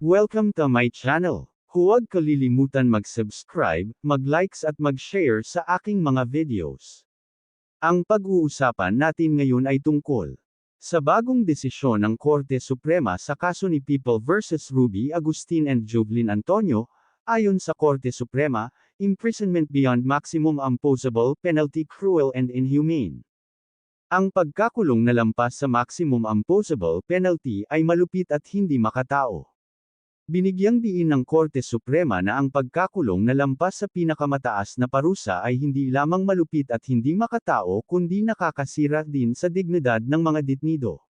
Welcome to my channel. Huwag kalilimutan mag-subscribe, mag-likes at mag-share sa aking mga videos. Ang pag-uusapan natin ngayon ay tungkol sa bagong desisyon ng Korte Suprema sa kaso ni People vs. Ruby Agustin and Jovelyn Antonio, ayon sa Korte Suprema, imprisonment beyond maximum imposable penalty cruel and inhumane. Ang pagkakulong na lampas sa maximum imposable penalty ay malupit at hindi makatao. Binigyang diin ng Korte Suprema na ang pagkakulong na lampas sa pinakamataas na parusa ay hindi lamang malupit at hindi makatao kundi nakakasira din sa dignidad ng mga ditnido.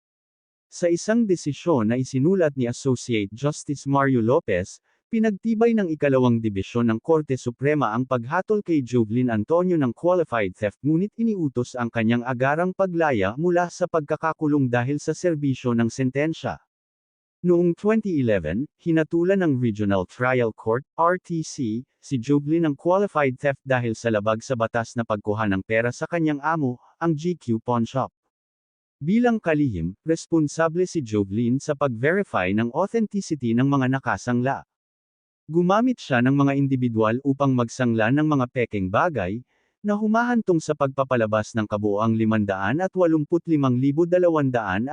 Sa isang desisyon na isinulat ni Associate Justice Mario Lopez, pinagtibay ng ikalawang dibisyon ng Korte Suprema ang paghatol kay Jovelyn Antonio ng qualified theft ngunit iniutos ang kanyang agarang paglaya mula sa pagkakakulong dahil sa serbisyo ng sentensya. Noong 2011, hinatulan ng Regional Trial Court, RTC, si Jovelyn ng qualified theft dahil sa labag sa batas na pagkuha ng pera sa kanyang amo, ang GQ Pawn Shop. Bilang kalihim, responsable si Jovelyn sa pag-verify ng authenticity ng mga nakasangla. Gumamit siya ng mga individual upang magsangla ng mga pekeng bagay, na humahantong sa pagpapalabas ng kabuoang 585,250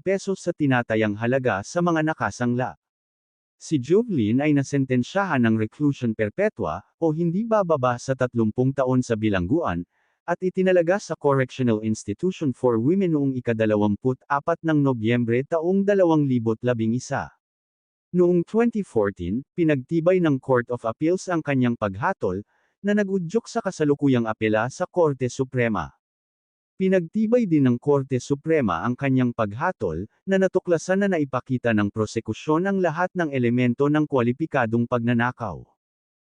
pesos sa tinatayang halaga sa mga nakasangla. Si Jovelyn ay nasentensyahan ng reclusion perpetua, o hindi bababa sa 30 taon sa bilangguan, at itinalaga sa Correctional Institution for Women noong ika-24 ng Nobyembre taong 2011. Noong 2014, pinagtibay ng Court of Appeals ang kanyang paghatol, na nagudyok sa kasalukuyang apela sa Korte Suprema. Pinagtibay din ng Korte Suprema ang kanyang paghatol, na natuklasan na naipakita ng prosekusyon ang lahat ng elemento ng kwalipikadong pagnanakaw.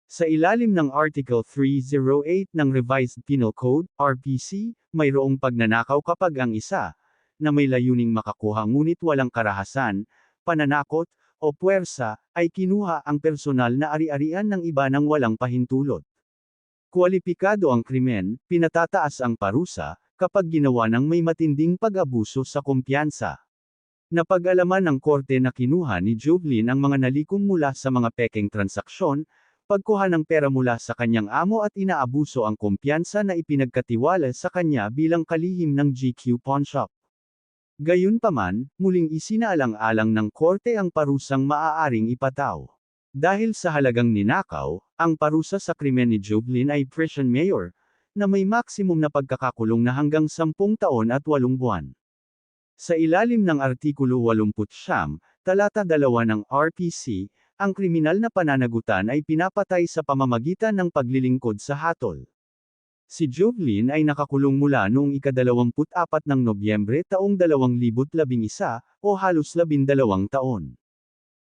Sa ilalim ng Article 308 ng Revised Penal Code, RPC, mayroong pagnanakaw kapag ang isa, na may layuning makakuha ngunit walang karahasan, pananakot, o puwersa, ay kinuha ang personal na ari-arian ng iba ng walang pahintulot. Kwalipikado ang krimen, pinatataas ang parusa, kapag ginawa ng may matinding pag-abuso sa kumpiyansa. Napag-alaman ng korte na kinuha ni Jovelyn ang mga nalikom mula sa mga pekeng transaksyon, pagkuha ng pera mula sa kanyang amo at inaabuso ang kumpiyansa na ipinagkatiwala sa kanya bilang kalihim ng GQ Pawn Shop. Gayunpaman, muling isinaalang-alang ng korte ang parusang maaaring ipataw. Dahil sa halagang ninakaw, ang parusa sa krimen ni Jovelyn ay prison mayor, na may maximum na pagkakakulong na hanggang 10 taon at 8 buwan. Sa ilalim ng Artikulo 80, talata 2 ng RPC, ang kriminal na pananagutan ay pinapatay sa pamamagitan ng paglilingkod sa hatol. Si Jovelyn ay nakakulong mula noong ika-24 ng Nobyembre taong 2011 o halos 12 taon.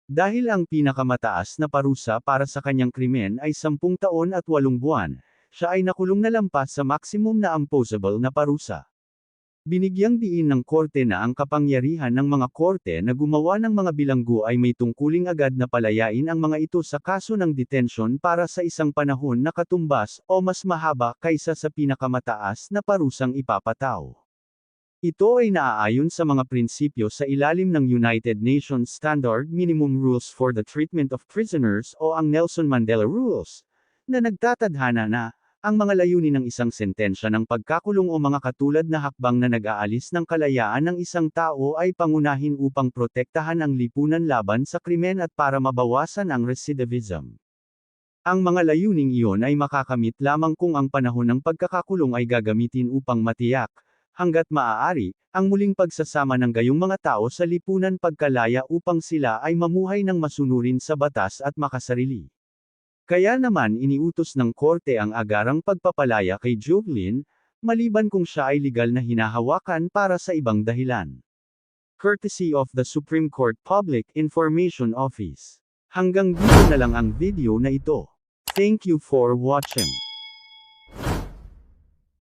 Dahil ang pinakamataas na parusa para sa kanyang krimen ay 10 taon at 8 buwan, siya ay nakulong na lampas sa maximum na imposable na parusa. Binigyang diin ng korte na ang kapangyarihan ng mga korte na gumawa ng mga bilanggo ay may tungkuling agad na palayain ang mga ito sa kaso ng detention para sa isang panahon na katumbas o mas mahaba kaysa sa pinakamataas na parusang ipapataw. Ito ay naaayon sa mga prinsipyo sa ilalim ng United Nations Standard Minimum Rules for the Treatment of Prisoners o ang Nelson Mandela Rules, na nagtatadhana na, ang mga layunin ng isang sentensya ng pagkakulong o mga katulad na hakbang na nag-aalis ng kalayaan ng isang tao ay pangunahin upang protektahan ang lipunan laban sa krimen at para mabawasan ang recidivism. Ang mga layuning iyon ay makakamit lamang kung ang panahon ng pagkakakulong ay gagamitin upang matiyak, hanggat maaari, ang muling pagsasama ng gayong mga tao sa lipunan pagkalaya upang sila ay mamuhay ng masunurin sa batas at makasarili. Kaya naman iniutos ng korte ang agarang pagpapalaya kay Jovelyn, maliban kung siya ay legal na hinahawakan para sa ibang dahilan. Courtesy of the Supreme Court Public Information Office. Hanggang dito na lang ang video na ito. Thank you for watching.